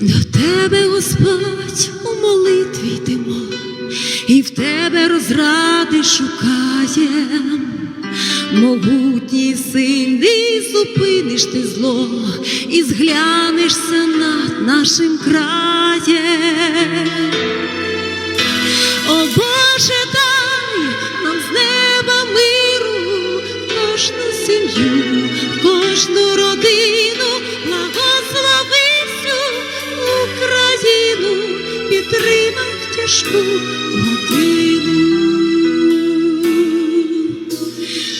До тебе, Господь, у молитві йдемо, і в тебе розради шукаєм. Могутній сильний зупиниш ти зло і зглянешся над нашим краєм. О Боже, дай нам з неба миру, кожну сім'ю, кожну родину, Україну, підтримай тяжку годину.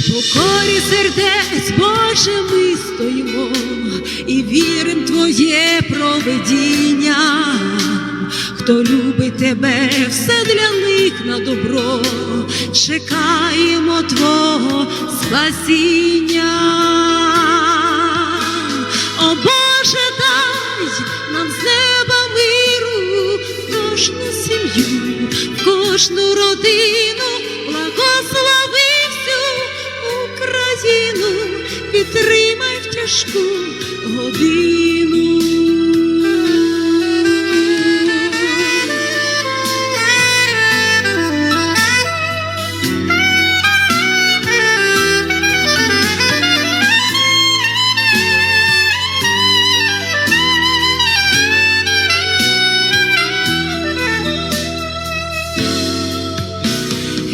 Покорі сердець, Боже, ми стоїмо і вірим Твоє проведіння. Хто любить тебе, все для них на добро, чекаємо Твого спасіння. Кожну родину, благослови всю Україну, підтримай в тяжку годину.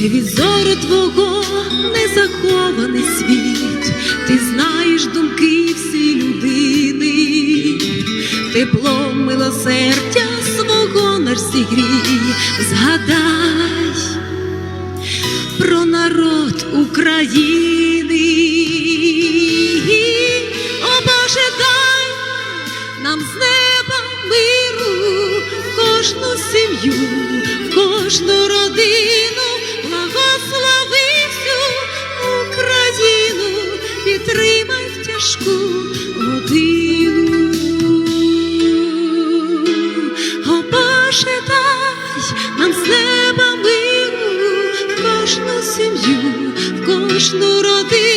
Від зору твого не захований світ, ти знаєш думки всі людини, теплом милосердя свого наш зігрій, згадай про народ України. О нам з неба миру, кожну сім'ю, кожну родину, кожну сім'ю, в кожну родину.